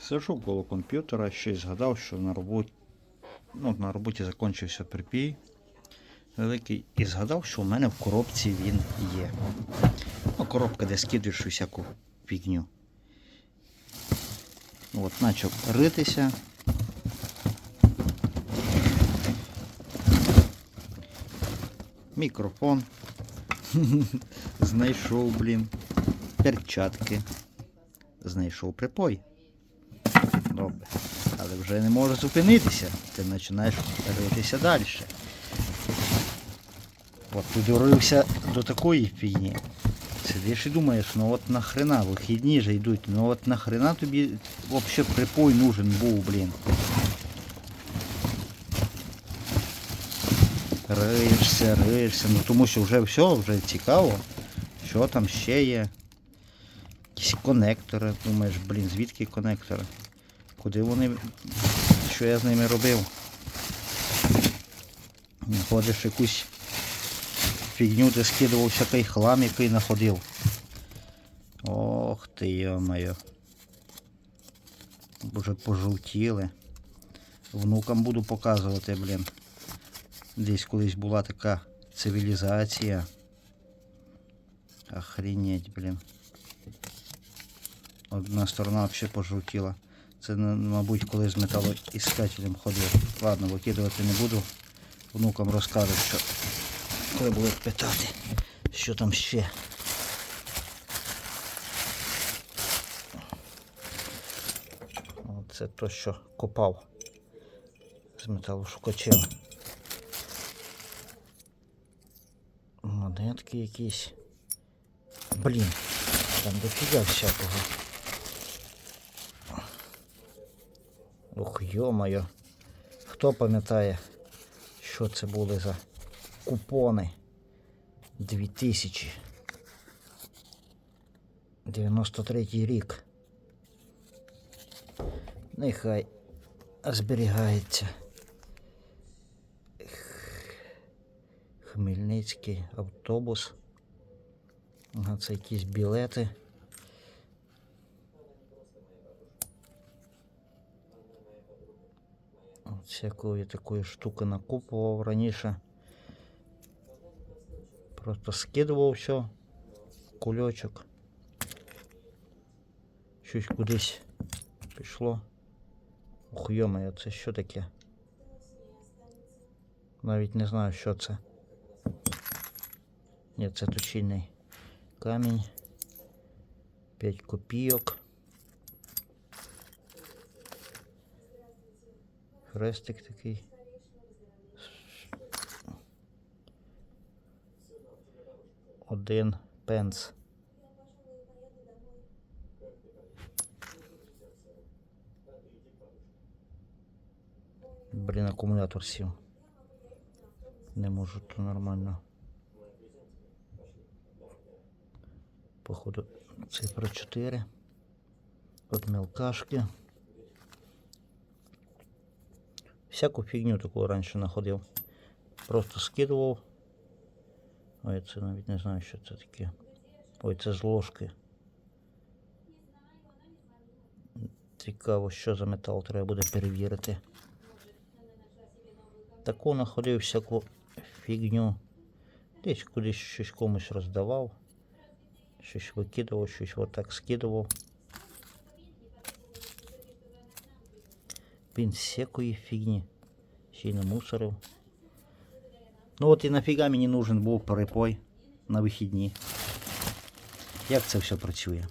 Сижу коло комп'ютера, ще й згадав, що на роботі, ну, на роботі закінчився припій великий, і згадав, що у мене в коробці він є. Ну, коробка, де скидуєш всяку фігню. От, почав ритися. Мікрофон. Знайшов, блін. Перчатки. Знайшов припой. Добре. Але вже не можу зупинитися. Ти починаєш ритися далі. От підурився до такої фігні. Сидиш і думаєш, ну от нахрена, вихідні же йдуть, ну от нахрена тобі взагалі припой нужен був, блін. Риєшся, риєшся, ну тому що вже все, вже цікаво. Що там ще є? Якісь конектори, думаєш, блін, звідки конектори? Куди вони. Що я з ними робив? Ходиш якусь фігню, де скидував всякий хлам, який знаходив. Ох ти йо-моє. Вже пожовтіли. Внукам буду показувати, блін. Десь колись була така цивілізація. Охренеть, блін. Одна сторона взагалі пожовтіла. Це, мабуть, коли з металоіскателем ходив. Ладно, викидувати не буду. Внукам розкажу, що коли будуть питати, що там ще. Це то, що копав з металошукачем. Монетки якісь. Блін, там дофіга всякого. Ух, йо-моє. Хто пам'ятає, що це були за купони 2000. 93 рік. Нехай зберігається. Хмельницький автобус. Це якісь білети. Всякої такої штуки накупував раніше. Просто скидував все, кульочок. Щось кудись пішло. Ух, йомає, це що таке? Навіть не знаю, що це. Ні, це точильний камінь. 5 копійок. Хрестик такий. Один пенс. Блін, акумулятор сів. Не можу то нормально. Походу цифра 4. От мелкашки. Всяку фігню таку раніше знаходив. Просто скидував. Ой, це навіть не знаю, що це таке. Ой, це з ложки. Цікаво, що за метал треба буде перевірити. Таку знаходив всяку фігню. Десь кудись щось комусь роздавав. Щось викидував, щось отак скидував. Він всякої фігні. Ще й не. Ну от і нафіга мені нужен був перепой на вихідні. Як це все працює?